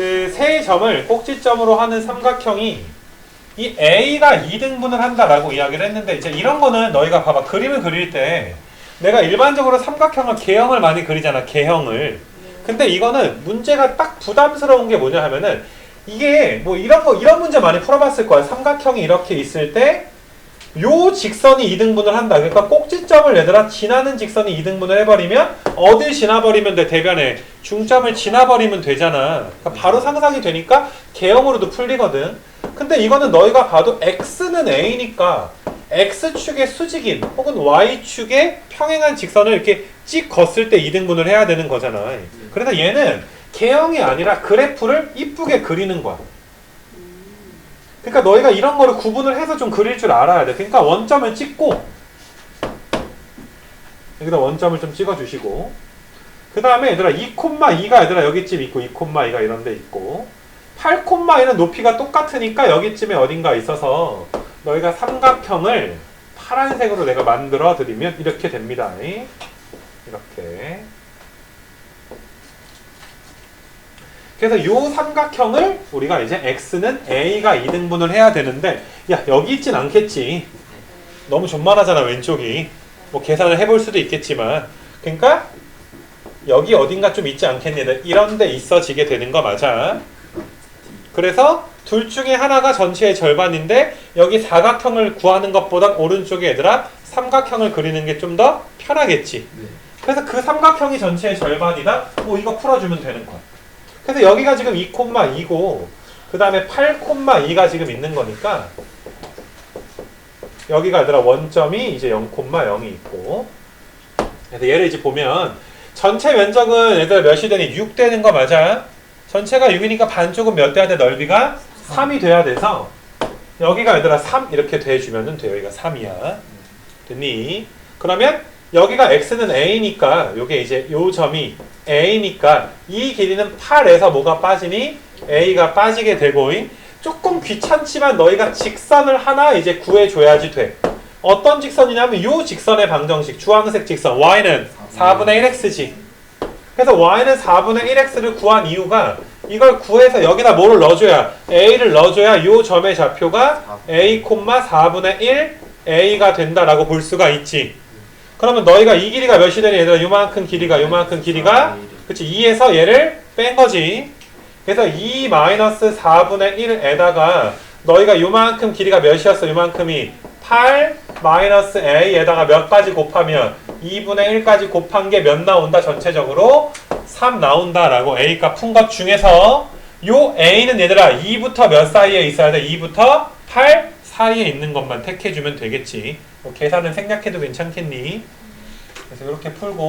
그 세 점을 꼭지점으로 하는 삼각형이 이 A가 2등분을 한다라고 이야기를 했는데 이제 이런 거는 너희가 봐봐. 그림을 그릴 때 내가 일반적으로 삼각형을 개형을 많이 그리잖아 개형을. 근데 이거는 문제가 딱 부담스러운 게 뭐냐 하면은 이게 뭐 이런 거 이런 문제 많이 풀어봤을 거야. 삼각형이 이렇게 있을 때 요 직선이 2등분을 한다. 그러니까 꼭지점을 얘들아 지나는 직선이 2등분을 해버리면 어딜 지나버리면 돼 대변에 중점을 지나버리면 되잖아. 그러니까 바로 상상이 되니까 개형으로도 풀리거든. 근데 이거는 너희가 봐도 x는 a니까 x축의 수직인 혹은 y축의 평행한 직선을 이렇게 찍 걷을 때 2등분을 해야 되는 거잖아. 그래서 얘는 개형이 아니라 그래프를 이쁘게 그리는 거야. 그러니까 너희가 이런 거를 구분을 해서 좀 그릴 줄 알아야 돼. 그러니까 원점을 찍고 여기다 원점을 좀 찍어 주시고 그 다음에 얘들아 2,2가 얘들아 여기쯤 있고 2,2가 이런 데 있고 8,2는 높이가 똑같으니까 여기쯤에 어딘가 있어서 너희가 삼각형을 파란색으로 내가 만들어 드리면 이렇게 됩니다. 이렇게 그래서 이 삼각형을 우리가 이제 x는 a가 2등분을 해야 되는데 야 여기 있진 않겠지. 너무 존만하잖아 왼쪽이. 뭐 계산을 해볼 수도 있겠지만. 그러니까 여기 어딘가 좀 있지 않겠니? 이런 데 있어지게 되는 거 맞아? 그래서 둘 중에 하나가 전체의 절반인데 여기 사각형을 구하는 것보다 오른쪽에 얘들아 삼각형을 그리는 게 좀 더 편하겠지. 네. 그래서 그 삼각형이 전체의 절반이다? 뭐 이거 풀어주면 되는 거야 그래서 여기가 지금 2,2고 그 다음에 8,2가 지금 있는 거니까 여기가 얘들아 원점이 이제 0,0이 있고 그래서 얘를 이제 보면 전체 면적은 얘들아 몇이 되니 6 되는 거 맞아? 전체가 6이니까 반쪽은 몇 돼야 돼 넓이가 3이 돼야 돼서 여기가 얘들아 3 이렇게 돼주면은 돼 여기가 3이야 됐니? 그러면 여기가 x는 a니까 요게 이제 요 점이 a니까 이 길이는 8에서 뭐가 빠지니? a가 빠지게 되고 조금 귀찮지만 너희가 직선을 하나 이제 구해줘야지 돼. 어떤 직선이냐면 요 직선의 방정식 주황색 직선 y는 4분의 1x지. 그래서 y는 4분의 1x를 구한 이유가 이걸 구해서 여기다 뭐를 넣어줘야 a를 넣어줘야 요 점의 좌표가 a, 4분의 1 a가 된다라고 볼 수가 있지. 그러면 너희가 이 길이가 몇이 되니? 얘들아 요만큼 길이가 요만큼 길이가. 그치 2에서 얘를 뺀 거지. 그래서 2 마이너스 4분의 1에다가 너희가 요만큼 길이가 몇이었어? 요만큼이 8 마이너스 a에다가 몇까지 곱하면 2분의 1까지 곱한 게 몇 나온다? 전체적으로 3 나온다라고 a 값 푼 것 중에서 요 a는 얘들아 2부터 몇 사이에 있어야 돼? 2부터 8 사이에 있는 것만 택해주면 되겠지 뭐 계산은 생략해도 괜찮겠니? 그래서 이렇게 풀고